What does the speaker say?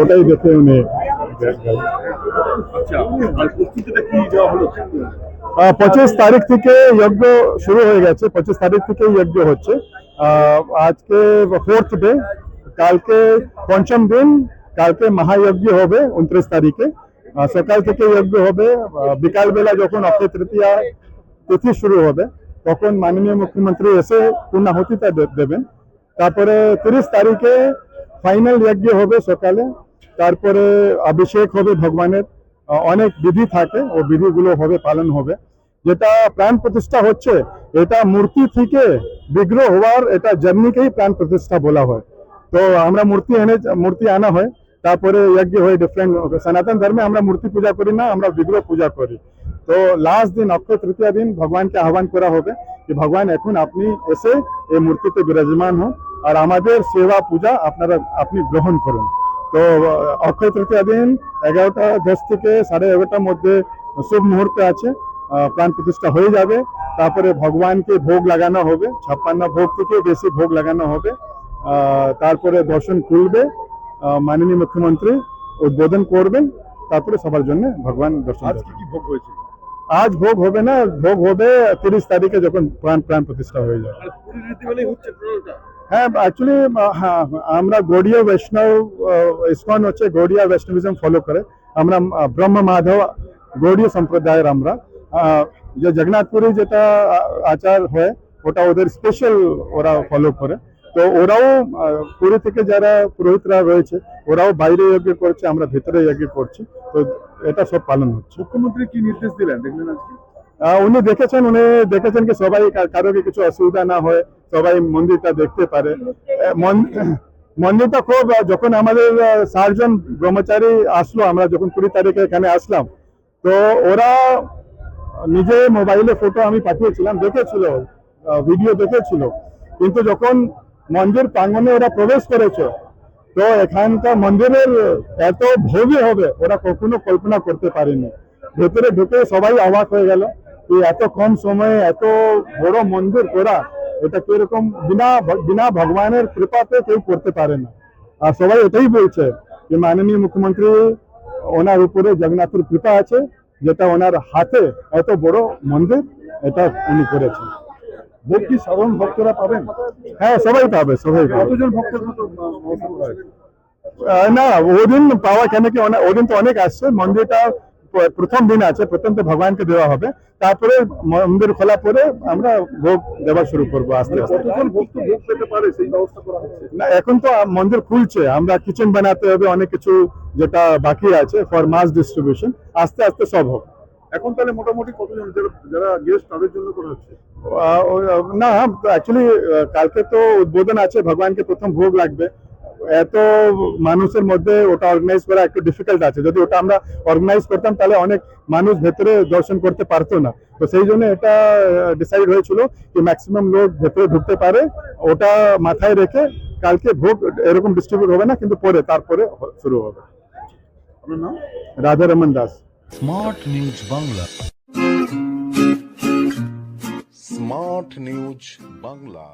ওটাই দেখে উনি আচ্ছা পঁচিশ তারিখ থেকে যজ্ঞ শুরু হয়ে গেছে পঁচিশ তারিখ থেকে যজ্ঞ হচ্ছে। আজকে ফোর্থ ডে কালকে পঞ্চম দিন কালকে মহাযজ্ঞ হবে উনত্রিশ তারিখে। সকাল থেকে যজ্ঞ হবে আহ, বিকালবেলা যখন অক্ষয় তৃতীয়া তিথি শুরু হবে তখন মাননীয় মুখ্যমন্ত্রী এসে পূর্ণাহুতিটা দেবেন। তারপরে তিরিশ তারিখে ফাইনাল যজ্ঞ হবে সকালে তারপরে অভিষেক হবে ভগবানের অনেক বিধি থাকে, ও বিধিগুলো হবে, পালন হবে। যেটা প্রাণ প্রতিষ্ঠা হচ্ছে, এটা মূর্তি থেকে বিগ্রহ হওয়ার এটা জার্নিকেই প্রাণ প্রতিষ্ঠা বলা হয়। তো আমরা মূর্তি এনে, মূর্তি আনা হয়, তারপরে যজ্ঞ হয় ডিফারেন্ট সনাতন ধর্মে আমরা মূর্তি পূজা করি না, আমরা বিগ্রহ পূজা করি। তো লাস্ট দিন, অক্ষয় তৃতীয় দিন ভগবানকে আহ্বান করা হবে যে, ভগবান, এখন আপনি এসে এই মূর্তিতে বিরাজমান হন, আর আমাদের সেবা পূজা আপনারা, আপনি গ্রহণ করুন। তো অক্ষয় তৃতীয় দিন এগারোটা দশ থেকে সাড়ে এগারোটার মধ্যে শুভ মুহূর্তে আছে। প্রাণ প্রতিষ্ঠা হয়ে যাবে। তারপরে ভগবানকে ভোগ লাগানো হবে। ছাপ্পান্ন ভোগ থেকে বেশি ভোগ লাগানো হবে। তারপরে দর্শন খুলবে। মাননীয় মুখ্যমন্ত্রী উদ্বোধন করবেন। তারপরে সবার জন্য ভগবান দর্শন কি ভোগ হয়েছে আজ ভোগ হবে না। ভোগ হবে তিরিশ তারিখে যখন প্রাণ প্রাণ প্রতিষ্ঠা হয়ে যাবে। হচ্ছে হ্যাঁ অ্যাকচুয়ালি হ্যাঁ আমরা গৌড়ীয় বৈষ্ণব ইসকন হচ্ছে গৌড়ীয় বৈষ্ণবিজম ফলো করে। আমরা ব্রহ্ম মাধব গৌড়ীয় সম্প্রদায়ের আমরা। যে জগন্নাথপুরে যেটা আচার হয় ওটা ওদের স্পেশাল ওরা ফলো করে। তো ওরাও পুরী থেকে যারা পুরোহিতরা রয়েছে ওরাও বাইরে যজ্ঞ করছে আমরা ভিতরে যজ্ঞ করছি। তো এটা সব পালন হচ্ছে। মুখ্যমন্ত্রী কি নির্দেশ দিলেন? দেখলেন আজকে? উনি দেখেছেন উনি দেখেছেন কি সবাই কা- কারও কিছু অসুবিধা না হয় সবাই মন্দিরটা দেখতে পারে। মন- মন্দিরটা খুব যখন আমাদের ষাটজন ব্রহ্মচারী আসলো, আমরা যখন কুড়ি তারিখে এখানে আসলাম, তো ওরা নিজে মোবাইলে ফটো আমি পাঠিয়েছিলাম, দেখেছিল ভিডিও দেখেছিল। কিন্তু যখন মন্দির প্রাঙ্গনে ওরা প্রবেশ করেছে, তো এখানকার মন্দিরের এত ভব্য হবে, ওরা কখনো কল্পনা করতে পারেনি। ভেতরে ঢুকে সবাই অবাক হয়ে গেল এত কম সময়ে এত বড় মন্দির করা এটা কীরকম বিনা বিনা ভগবানের কৃপাতে কেউ করতে পারে না। আর সবাই এটাই বলছে যে মাননীয় মুখ্যমন্ত্রী ওনার উপরে জগন্নাথের কৃপা আছে যেটা ওনার হাতে এত বড় মন্দির এটা উনি করেছেন। ভোগ কি সাধারণ ভক্তরা পাবেন? হ্যাঁ সবাই পাবে সবাই কতজন ভক্তের মতো না ওদিন পাওয়া কেন কি ওদিন তো অনেক আসছে মন্দিরটা প্রথম দিন আছে প্রথম তো ভগবানকে দেওয়া হবে। তারপরে মন্দির খোলা পরে আমরা ভোগ দেওয়া শুরু করব আস্তে আস্তে। না এখন তো মন্দির খুলছে আমরা কিচেন বানাতে হবে অনেক কিছু যেটা বাকি আছে ফর মাস ডিস্ট্রিবিউশন আস্তে আস্তে সব হবে। এখন তাহলে মোটামুটি কতজন যারা যারা গেস্ট তাদের জন্য করা হচ্ছে? না অ্যাকচুয়ালি কালকে তো উদ্বোধন আছে ভগবানকে প্রথম ভোগ লাগবে। এত মানুষের মধ্যে ওটা অর্গানাইজ করা একটু ডিফিকাল্ট আছে। যদি ওটা আমরা অর্গানাইজ করতাম তাহলে অনেক মানুষ ভেতরে দর্শন করতে পারতো না। তো সেই জন্য এটা ডিসাইড হয়েছিল কি ম্যাক্সিমাম লোক ভেতরে ঢুকতে পারে ওটা মাথায় রেখে কালকে ভোগ এরকম ডিস্ট্রিবিউট হবে না কিন্তু পরে তারপরে শুরু হবে। Radharaman Das. Smart news Bangla. Smart news Bangla.